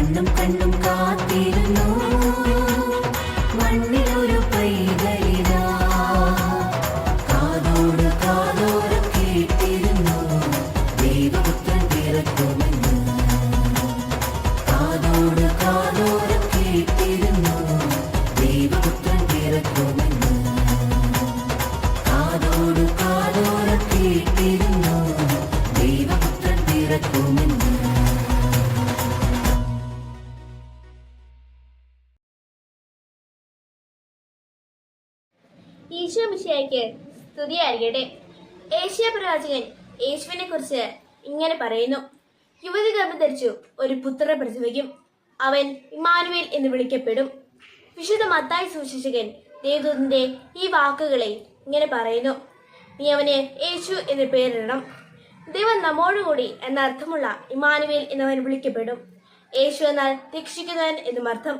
കണ്ണും കണ്ണും കാത്തിരുന്നു. മണ്ണിലൊരു പൈതലിതാ കാതോട് കാതോരം കേട്ടിരുന്നു. ദൈവപുത്രൻ പിറക്കുമെന്ന്. കാതോട് കാതോട് കേട്ടിരുന്നു. ദൈവപുത്രൻ പിറക്കുമെന്ന്. കാതോട് കാതോട് കേട്ടിരുന്നു. ദൈവപുത്രൻ പിറക്കുമെന്ന്. ഈശോ മിശിയായിക്ക് സ്തുതിയായിരിക്കട്ടെ. ഏഷ്യ പ്രവാചകൻ യേശുവിനെ കുറിച്ച് ഇങ്ങനെ പറയുന്നു. യുവതി ഗർഭം ധരിച്ചു ഒരു പുത്രനെ പ്രസവിക്കും. അവൻ ഇമാനുവേൽ എന്ന് വിളിക്കപ്പെടും. വിശുദ്ധ മത്തായി സൂക്ഷിച്ചകൻ ദേവദൂതന്റെ ഈ വാക്കുകളെ ഇങ്ങനെ പറയുന്നു. നീ അവന് യേശു എന്ന് പേരിടണം. ദൈവം നമ്മോടുകൂടി എന്ന അർത്ഥമുള്ള ഇമാനുവേൽ എന്നവൻ വിളിക്കപ്പെടും. യേശു എന്നാൽ രക്ഷിക്കുന്നവൻ എന്നും അർത്ഥം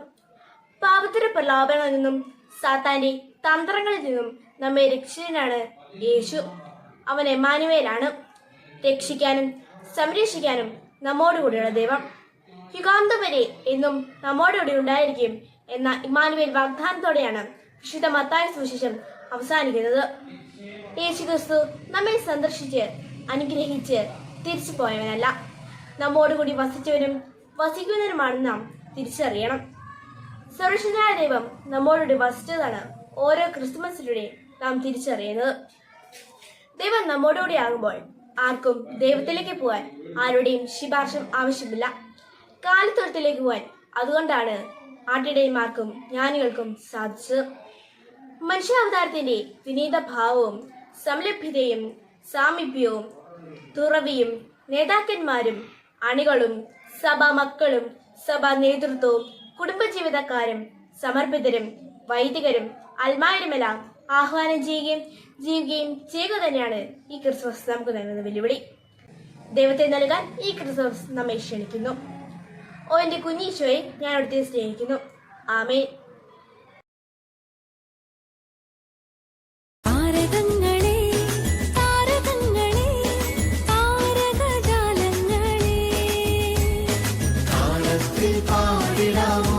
പാപത്തിന്റെ പ്രലോഭനങ്ങളിൽ നിന്നും സാത്താന്റെ തന്ത്രങ്ങളിൽ നിന്നും നമ്മെ രക്ഷിച്ചനാണ് യേശു. അവൻ എമാനുവേലാണ് രക്ഷിക്കാനും സംരക്ഷിക്കാനും നമ്മോടുകൂടിയുള്ള ദൈവം. യുഗാന്തം വരെ എന്നും നമ്മോടുകൂടി ഉണ്ടായിരിക്കും എന്ന ഇമാനുവേൽ വാഗ്ദാനത്തോടെയാണ് വിശുദ്ധ മത്തായ സുവിശേഷം അവസാനിക്കുന്നത്. യേശു ക്രിസ്തു നമ്മെ സന്ദർശിച്ച് അനുഗ്രഹിച്ച് തിരിച്ചു പോയവനല്ല. നമ്മോടുകൂടി വസിച്ചവനും വസിക്കുന്നവരുമാണെന്ന് നാം തിരിച്ചറിയണം. സുരക്ഷിതനായ ദൈവം നമ്മോടുകൂടി വസിച്ചതാണ്. ഓരോ ക്രിസ്മസിലൂടെയും നാം തിരിച്ചറിയുന്നത്. ദൈവം നമ്മോടുകൂടി ആകുമ്പോൾ ആർക്കും ദൈവത്തിലേക്ക് പോകാൻ ആരുടെയും ശിപാർശം ആവശ്യമില്ല. കാലിത്തൊഴുത്തിലേക്ക് പോകാൻ അതുകൊണ്ടാണ് ആട്ടിടയന്മാർക്കും ജ്ഞാനികൾക്കും സാധിച്ചത്. മനുഷ്യാവതാരത്തിന്റെ വിനീത ഭാവവും സംലഭ്യതയും സാമീപ്യവും തുറവിയും നേതാക്കന്മാരും അണികളും സഭാ മക്കളും സഭാ നേതൃത്വവും കുടുംബജീവിതക്കാരും സമർപ്പിതരും വൈദികരും അൽമാരുമെല്ലാം ആഹ്വാനം ചെയ്യുകയും ജീവിക്കുകയും ചെയ്യുക തന്നെയാണ് ഈ ക്രിസ്മസ് നമുക്ക് നൽകുന്ന വെല്ലുവിളി. ദൈവത്തെ നൽകാൻ ഈ ക്രിസ്മസ് നമ്മെ ക്ഷണിക്കുന്നു. ഓ എന്റെ കുഞ്ഞീശോയെ ഞാൻ അവിടുത്തെ സ്നേഹിക്കുന്നു. ആമേ പാടിടാമോ?